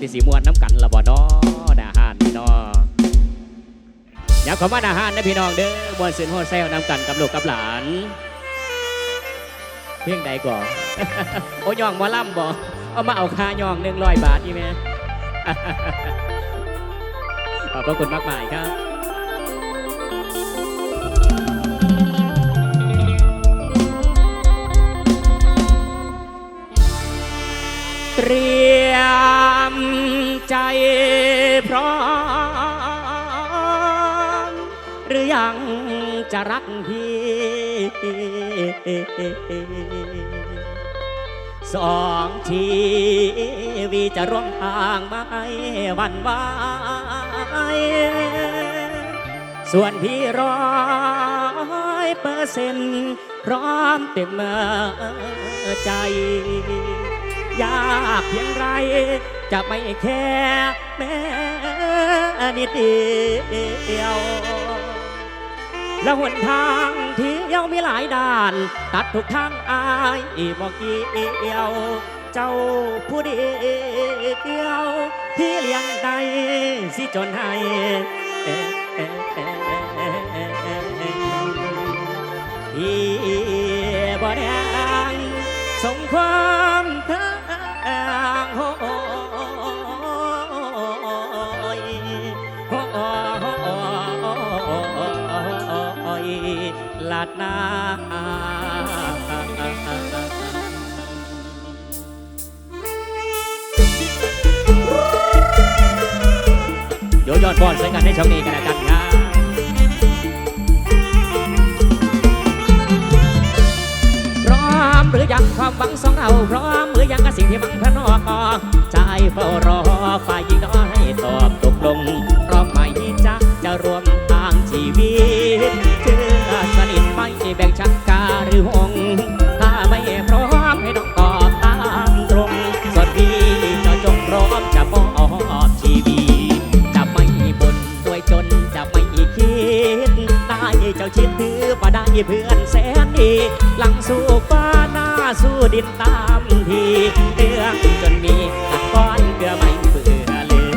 ที่สีมวนน้ำกันละบ่นอดาหานพี่น้องอยากขอมาดาหานนะพี่น้องเด้อมวนสืนโฮเซลน้ำกันกับลูกกับหลาน เพียงใดก่อนโอ้ยองมอล่ำบ่เอามาเอาค่ายองหนึ่งร้อยบาทนี่แม่ขอบพระคุณมากมายครับเรียม ใจพร้อมหรือยังจะรักพี่สองชีวีจะร่วมทางไม่วันไหวส่วนพี่ร้อยเปอร์เซ็นต์พร้อมเต็มใจ ยากเพียงไร จะไม่แค่แม้นิดเดียว และหนทางที่เที่ยวมีหลายด้าน ตัดทุกทางอายบอกเกี่ยว เจ้าผู้เดียว ที่เลี้ยงได้สิจนให้ที่บ่แดงสมควา โยยอดบอลใส่กันให้ช่องนี้กันแล้วกันครับพร้อมหรือยังความหวังสองเราพร้อมหรือยังกับสิ่งที่มังพระนอกใจเฝ้ารอฝ่ายหญิงน้อยให้ตอบตกลง มีเพื่อนแสนดี หลังสู้ฟ้าหน้าสู้ดินตามทีเรื่องจนมีตะก้อนเกลือไม่เบื่อเลย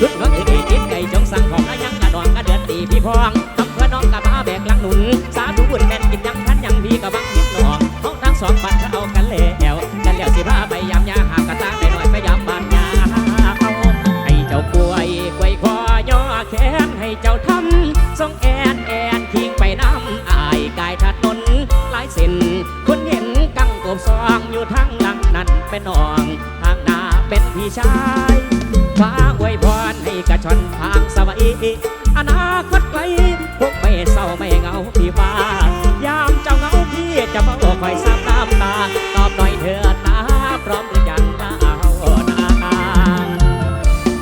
รุดน้องถือดีจิตไก่จงสั่งของอายังกระดองกระเดือดตีพี่พองทำเพื่อน้องกับมาแบกหลังหนุน ชายฟ้าอวยพรให้กระชอนทางสวัยอนาคตไกลพวกไม่เศร้าไม่เหงาพี่ฟ้ายามเจ้าเหงาพี่จะมาบอกคอยซ้ำน้ำตา ตอบหน่อยเถิดนะพร้อมหรือยังนะเอานา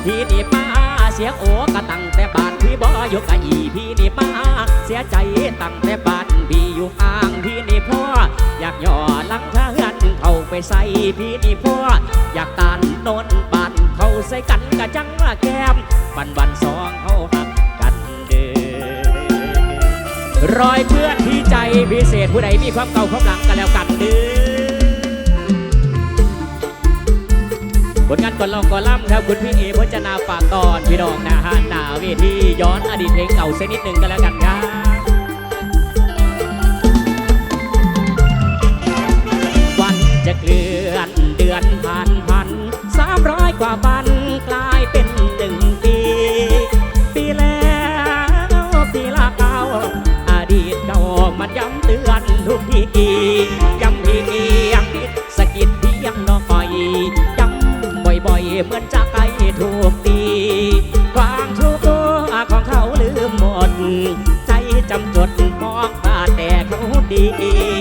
พี่นี่มาเสียโอกะตั้งแต่บ้านพี่บ่อยู่กะอีพี่นี่มาเสียใจตั้งแต่บ้านพี่อยู่ห่างพี่นี่พ่ออยากย่อหลังทางนเข้าไปใส่พี่นี่พ่ออยากตาน กันกะจังว่าแก้มวันวันสองเขาหักกันเด้อรอยเพื่อนที่ใจพิเศษผู้ใดมีความเก่าความหลังกันแล้วกันเด้อผลงานก่อนลองก่อนล่ำครับคุณพี่เอพจนาฝากตอนพี่น้องนะฮะหนาเวทีย้อนอดีตเพลงเก่าสักนิดหนึ่งกันแล้วกันครับวันจะเคลื่อนเดือนผ่านพันสามร้อยกว่าวัน ตือนทุกทีย้ำทียังสะกิดพียงน้อยย้ำบ่อยๆ เหมือนจะไกลถูกตีความทุกข์ของเขาลืมหมด ใจจำจดมองตาแต่เขาดี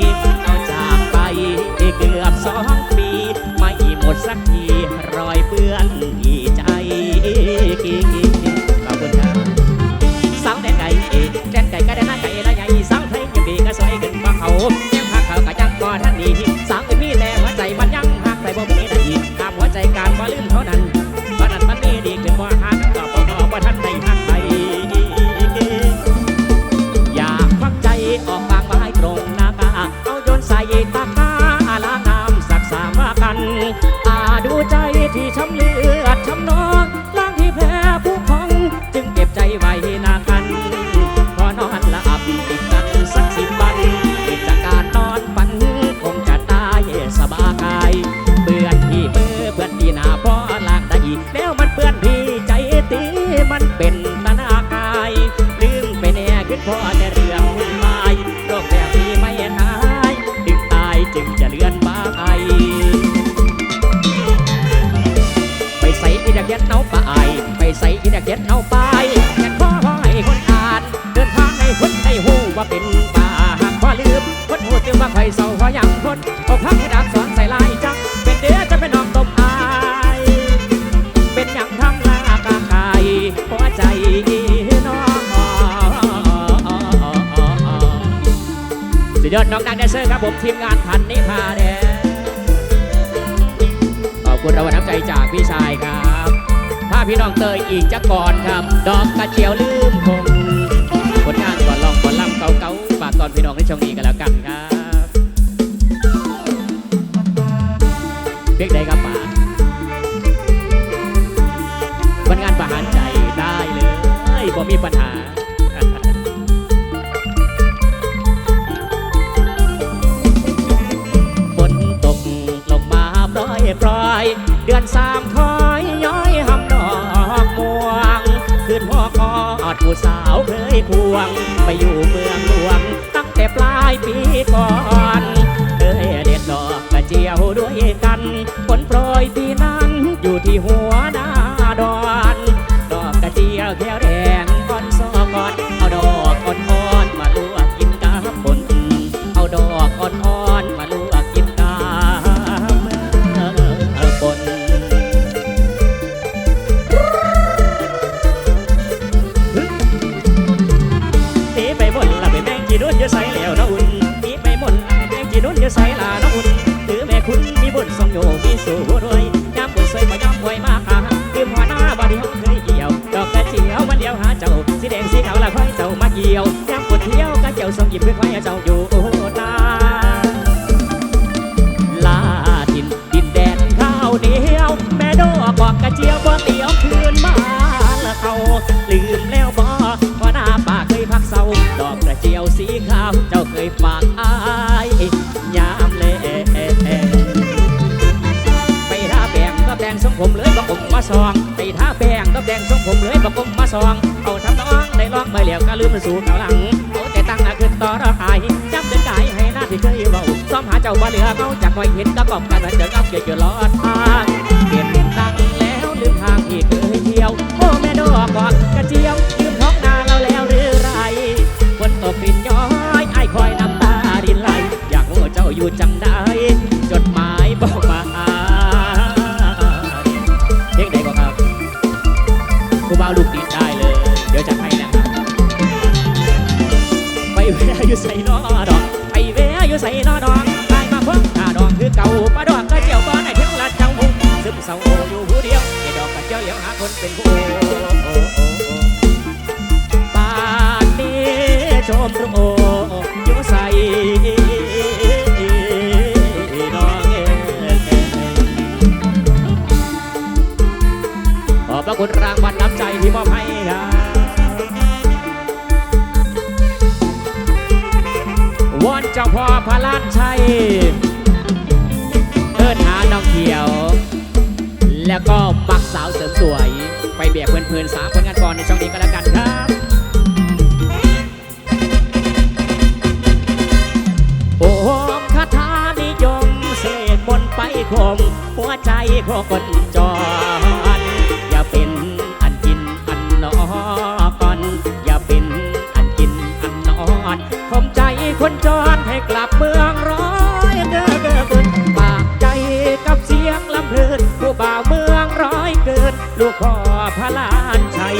ยอดน้องดังแดนเซอร์ครับผมทีมงานพันนิพาแดนขอบคุณรางวัลน้ำใจจากพี่ชายครับ ถ้าพี่น้องเตยอีกจะก่อนครับ ดอกกระเจียวลืมคงผลงานก่อนลองก่อนล่ำเก่าๆฝากตอนพี่น้องในช่วงนี้กันแล้วกันครับเรียกได้ครับป่าผลงานประหารใจได้เลยบ่มีปัญหา คยควง ไปอยู่เมืองหลวง ตั้งแต่ปลายปีก่อนเคยเด็ดดอกกระเจียวด้วยกันผลโปรยปีนั้นอยู่ที่หัวหน้าดอน ดอกกระเจียวแก้วแกระเจียวส่งหยิบเพื่อไว้เจ้าอยู่ตาลาดินดินแดนข้าวเหนียว แม่ดอกบอกกระเจียวบ่เตียวคืนมาละเขาลืมแล้วบ่ว่าหน้าป่าเคยพักเศร้าดอกกระเจียวสีขาว เจ้าเคยฝากอายยามเล่ไปท่าแป้งก็แดงสมผมเลยบอกอมมาซองไปท่าแป้งก็แดงสมผมเลยบอกอมมาซอง เอาทำน้องได้ลองไปแล้วก็ลืมมันสู่เก่าหลัง ต่ตั้งหน้าขึ้นต่อรอหายจำเดินได้ให้หน้าที่เคยเบาซ้อมหาเจ้าบ่เหลือเขาจากคอยเห็นก็กอบกันเดินเอาเกี่ยวเกี่ยวลอดทางเปลี่ยนตังแล้วลืมทางที่เคยเที่ยวโอ้แม่ดอกบอกกระเจียวลืมท้องนาเราแล้วหรือไรฝนตกปิ่นย้อยไอ้คอยน้ำตาดินไหลอยากรู้เจ้าอยู่จังได้จด อยู่ใส่นอดอกไปแวะอยู่ใส่นอดอกตายมาพบหน้าดอกคือเก่าปลาดอกกระเจียวบ่ในถึงละเจ้าหุงซึมเศร้าอยู่ผู้เดียวไอ้ดอกกระเจียวเลี้ยงหาคนเป็นผู้ป่านนี้ชมตรงโออยู่ใส่ดอกเอ๋ขอบพระคุณรางวัลน้ำใจที่มอบให้ เจ้าพ่อพระลานชัย เอิ้นหาน้องเขียว แล้วก็มักสาวเสริมสวย ไปเบียกเพื่อนๆสามคนงานก่อนในช่องนี้ก็แล้วกันครับ โอมคาถานิยมเศษบนไปคมหัวใจของคนจร ลูกพ่อพระลานชัย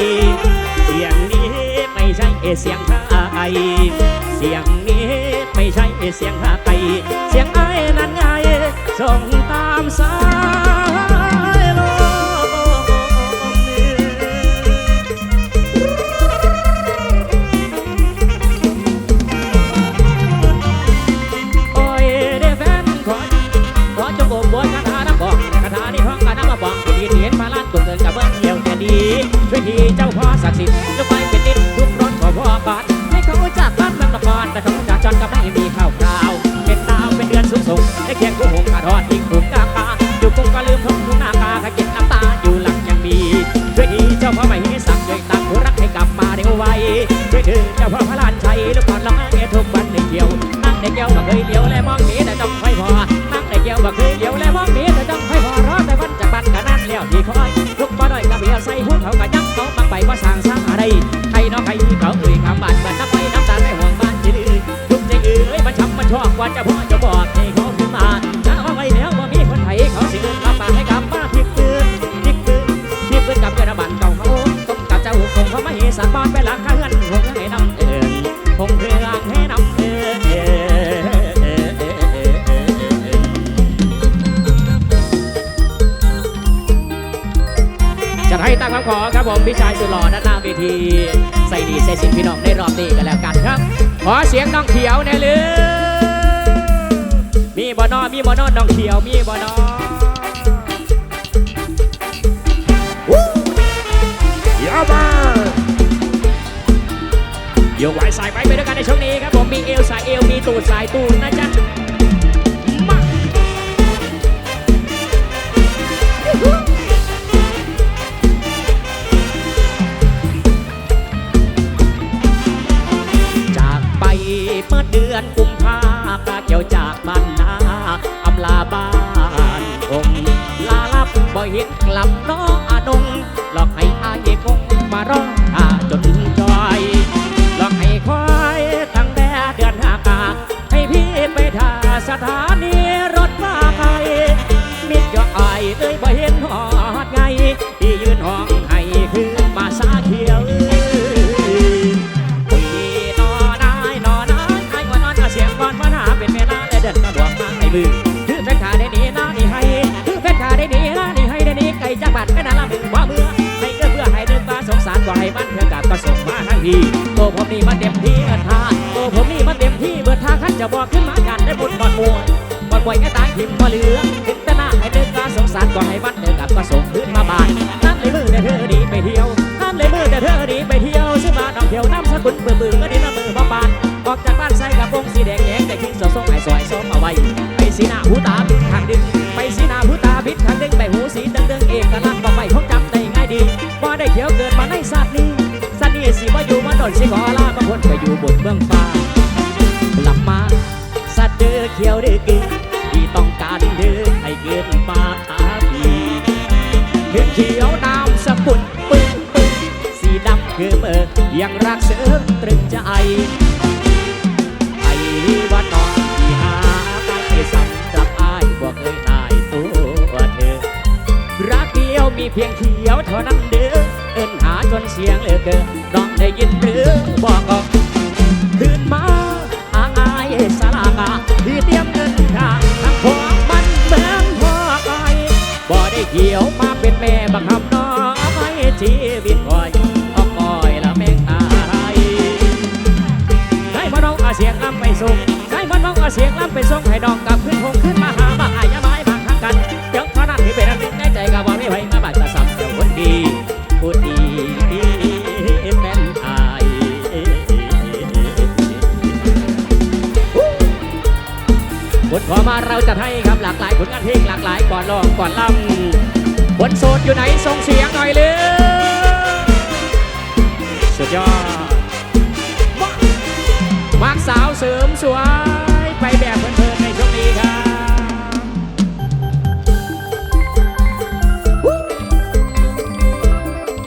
เสียงนี้ไม่ใช่เสียงไทยเสียงนี้ไม่ใช่เสียงไทยเสียงไอ้นั้นไงส่งตามสาย วยทีเจ้าพ่อศักดิ์สิทธิ์ลูกไปเป็นนิดทุกร้อนขอพ่อก่อนให้เขาจากบ้านเมืองนครแต่เขาจากจอนก็ไม่มีข้าวคราว เป็นดาวเป็นเดือนสูงส่งได้เคียงคู่หงขาทอดทิ้งถุงกาคาอยู่กงก็ลืมทุ่งทุ่งนาคาขกินน้ำตาอยู่หลังยังมีวยทีเจ้าพ่อไม่ให้สักช่วยตักผู้รักให้กลับมาเร็วไวช่วยถือเจ้าพ่อพระลานชัยลูกก่อนละเอทุกวันในเกี่ยวนั่งในเกี่ยวบ่เคยเลี้ยวและมอง อะไรใครน้องใครเขาเอ่ยคำบาดเหมือนน้ำไปน้ำตาไม่ห่วงบ้านเฉยทุกใจเอ่ยมันช้ำมันชอกกว่าจะพ่อจะบอกให้เขาขึ้นมาถ้าเอาไว้แล้วว่ามีคนไทยเขาเสิเอินรับปากให้กลับมาพลิกปืนพลิกปืนพลิกปืนกับเจ้าบันเก่าเขาต้มกับเจ้าคงเขาไม่เห็นสัตว์บอลไปหลักข้าเงินคง ทีใส่ดีใส่สินพี่น้องในรอบนี้กันแล้วกันครับ ขอเสียงน้องเขียวแน่เลยมีบ่อนอมีบ่อนอน้องเขียวมีบ่อนอวู้ยามาโยกไหวสายไปไปด้วยกันในช่วงนี้ครับผมมีเอวสายเอวมีตูดสายตูดนะจ๊ะ บือถือแฟนขาได้หนีน้านี่ให้ถือแฟนขาได้หนีน้านี่ให้ได้หนีไก่จากบัดแม่นาละมือว่ามือให้เกิดเพื่อให้เดินตาสงสารก็ให้มันเพื่อกับก็ส่งมาทั้งทีโตผมนี่มันเต็มที่เอินทาโตผมนี่มันเต็มที่เบิดทางขันจะบอกขึ้นมากันได้บุญก่อนมวลก่อนปล่อยให้ตายทิมมาเหลือถึงแต่หน้าให้เดินตาสงสารก็ให้มันเดินกับก็ส่งขึ้นมาบ้านนั่นเลยมือแต่เธอดีไปเที่ยวนั่นเลยมือแต่เธอดีไปเที่ยวซื้อมาดอกเที่ยวน้ำสกุลเบื่อเบื่อก็ดีละมือบาบานออกจากบ้านใส่กระโปรงสีแดงแดงแต่ทิ้งเสาส่งไอ้ซอยซ้อมเอาไว้ สีหน้าหูตาบิดทางดึงไปสีหน้าหูตาบิดทางดึงไปหูสีดึงดึงเอกลักษณ์บอกไปคงจำได้ง่ายดีว่าได้เขียวเกิดมาในศาสตร์นี้สันนี้สิมาอยู่มาโดนสิขอลาบางคนไปอยู่บนเบื้องฟ้า เสียงเหลือเกินน้องได้ยินหรือบ คนโสดอยู่ไหนส่งเสียงหน่อยเลยสุดยอดมากสาวเสริมสวยไปแบบเพลินๆในช่วงนี้ครับ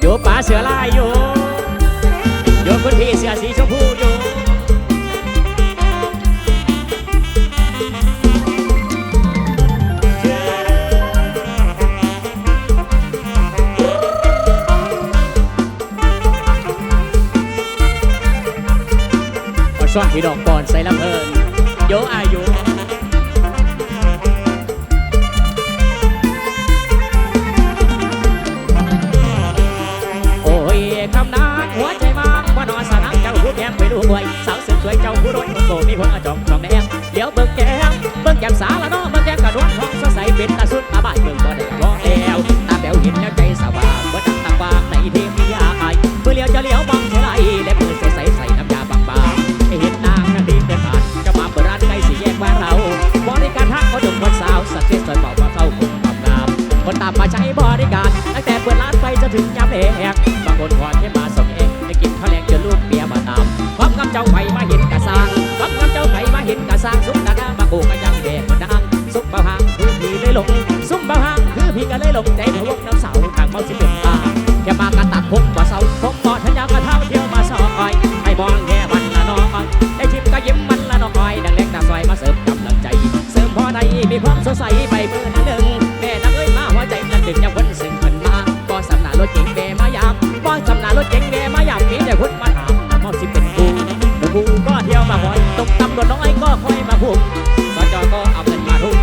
อยู่ป่าเสือลายอยู่อยู่คุณพี่เสือสีชมพู ซ่อนที่ดอกก่อนใส่ลำเพลินโยอายุโอ้ยคำนานหัวใจมากว่านอนสนังเจ้าผู้แก้มไปดูหวยสาวสืบสวยเจ้าผู้รวยโตมีคนอาจองจอมแดงเดี๋ยวเบิ่งแก้มเบิ่งแก้มสาละ แต่เปิดร้านไปจะถึงยามแหกบางคนขอแค่มาส่งเองได้กินข้าวแรงจนลูกเมียมาตามความกับเจ้าไปมาเห็นกะสร้างความกับเจ้าไปมาเห็นกะสร้างสุกตาดามาโกกันยังแดกมันดังสุกเบาหางคือพี่เลยหลงสุกเบาหางคือพี่ก็เลยหลงใจพะวกน้ อยก็คอยมาพุ่มสจก็เอาเงินมาทุ่ม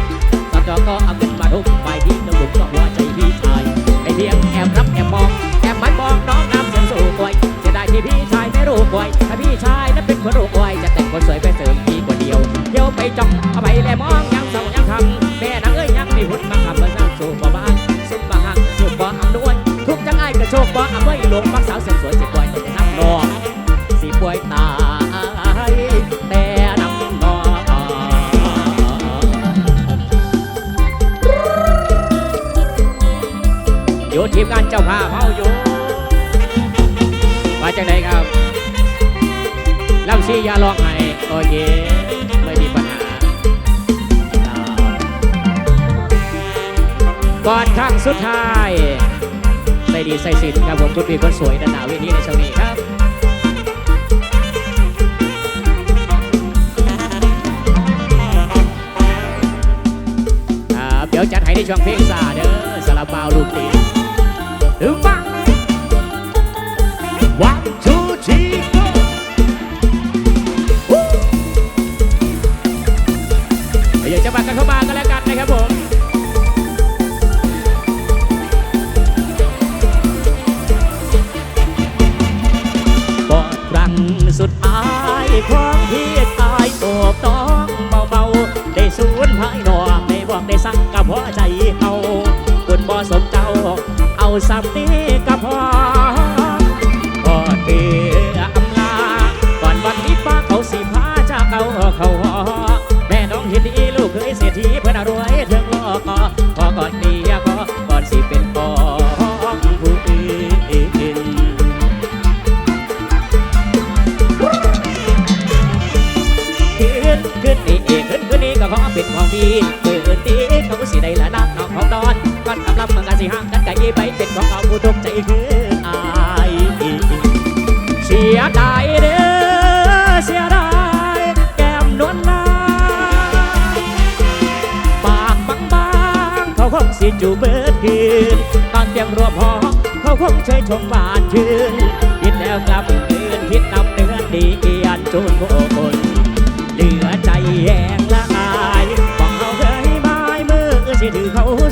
สจก็เอาเงินมาทุ่มไปที่ตำรวจก็หัวใจพี่ชายไอ้เพียงแอบรับแอบมองแอบหมายมองน้องน้ำเสียงสู่กวยจะได้ที่พี่ชายไม่รู้กวยถ้าพี่ชายนั้นเป็นคนรู้กวยจะแต่งคนสวยไปเสริมพี่กว่าเดียวเที่ยวไปจ้องเอาไปแลมองยังเศร้ายังทำแม่นางเอ้ยยังมีหุ่นมาขับมาสร้างสู่บ่บ้านสุขบ่หักสุขบ่อำนวยทุกจังไอ้กระโชกบ่อำนวยหลวงฟังสาว จังไดครับลำซียาลองให้โอเคไม่มีปัญหาก่อนครั้งสุดท้ายใส่ดีใส่สินครับผมคุณพี่คนสวยด้านหน้าเวทีในช่วงนี้ครับครับเดี๋ยวจัดให้ในช่วงเพลงซาเด้อสลับเบาลูกตี๋ยวจะมากันเข้ามากันแล้วกันนะครับผมบอกครั้งสุดท้ายของพี่ เป็นของพี่เปิดตีเขาสิได้ละนักน้องของดอนก่อนกำลังมันกันสิห่างกันไกลไปเป็นของเขาผู้ทุกข์ใจคืออายเสียดายเด้อเสียดายแก้มนวลนาปากบางๆเขาคงสิจูบเบิดคืนตอนเตียงรวมหอเขาคงเชยชมหวานชื่นคิดแล้วกลับคืนคิดนำเนื้อดีเอียนจูนผู้คน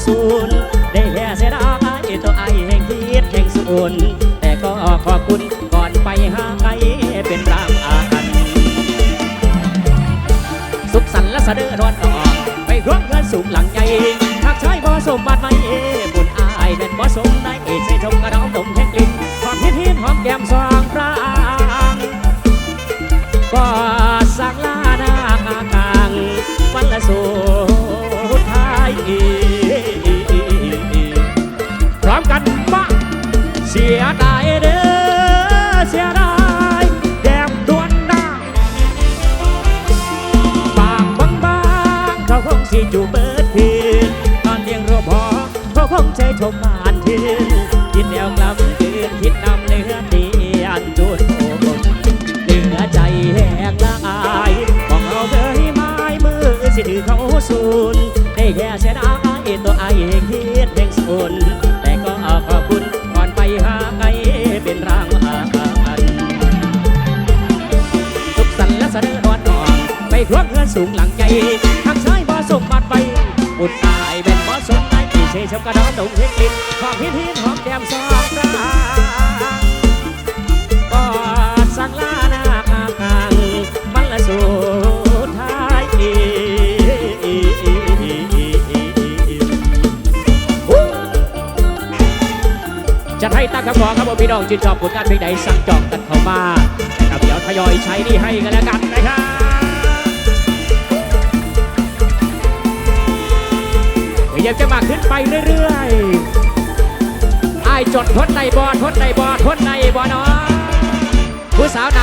สูนได้แค่เสียดายตัวไอแห่งคิดแห่งสูนแต่ก็ขอบคุณก่อนไปหาไอเป็นรางอาคันสุขสันต์และสะเดือร้อนออกไปร่วมเงินสูงหลังใหญ่หากใช้บ่สมบัติไม่บุญอายเป็นบ่สมได้เอใส่ชมกระดองดมแห่งกลิ่นหอมเฮียนเฮียนหอมแก้มสอง สียดายเด้อเสียดายแก้มดวนหน้าปากบางบางเขาคงสิจูเบิดคืนตอนเลี้ยงรบพอเขาคงใจชมมานทีกินแล้วกลับ ครวงเงินสูงหลังใจทางซ้ายบ่ส่งบัตรไปบุญตายเป็นบ่สมนายที่เชยชมกระดอนดงเฮงลินของพิธีหอมแก้มสองรางกอดสักลาหน้ากลางมันละสุดท้ายจะให้ตั้งคำขอครับว่าพี่น้องชื่นชอบผลงานเพลงใดสั่งจองกันเข้ามานะครับเดี๋ยวทยอยใช้นี่ให้กันแล้วกันนะครับ ยายจะมาขึ้นไปเรื่อยๆไอจดทดในบอทดในบอทดในบอเนาะผู้สาวหนา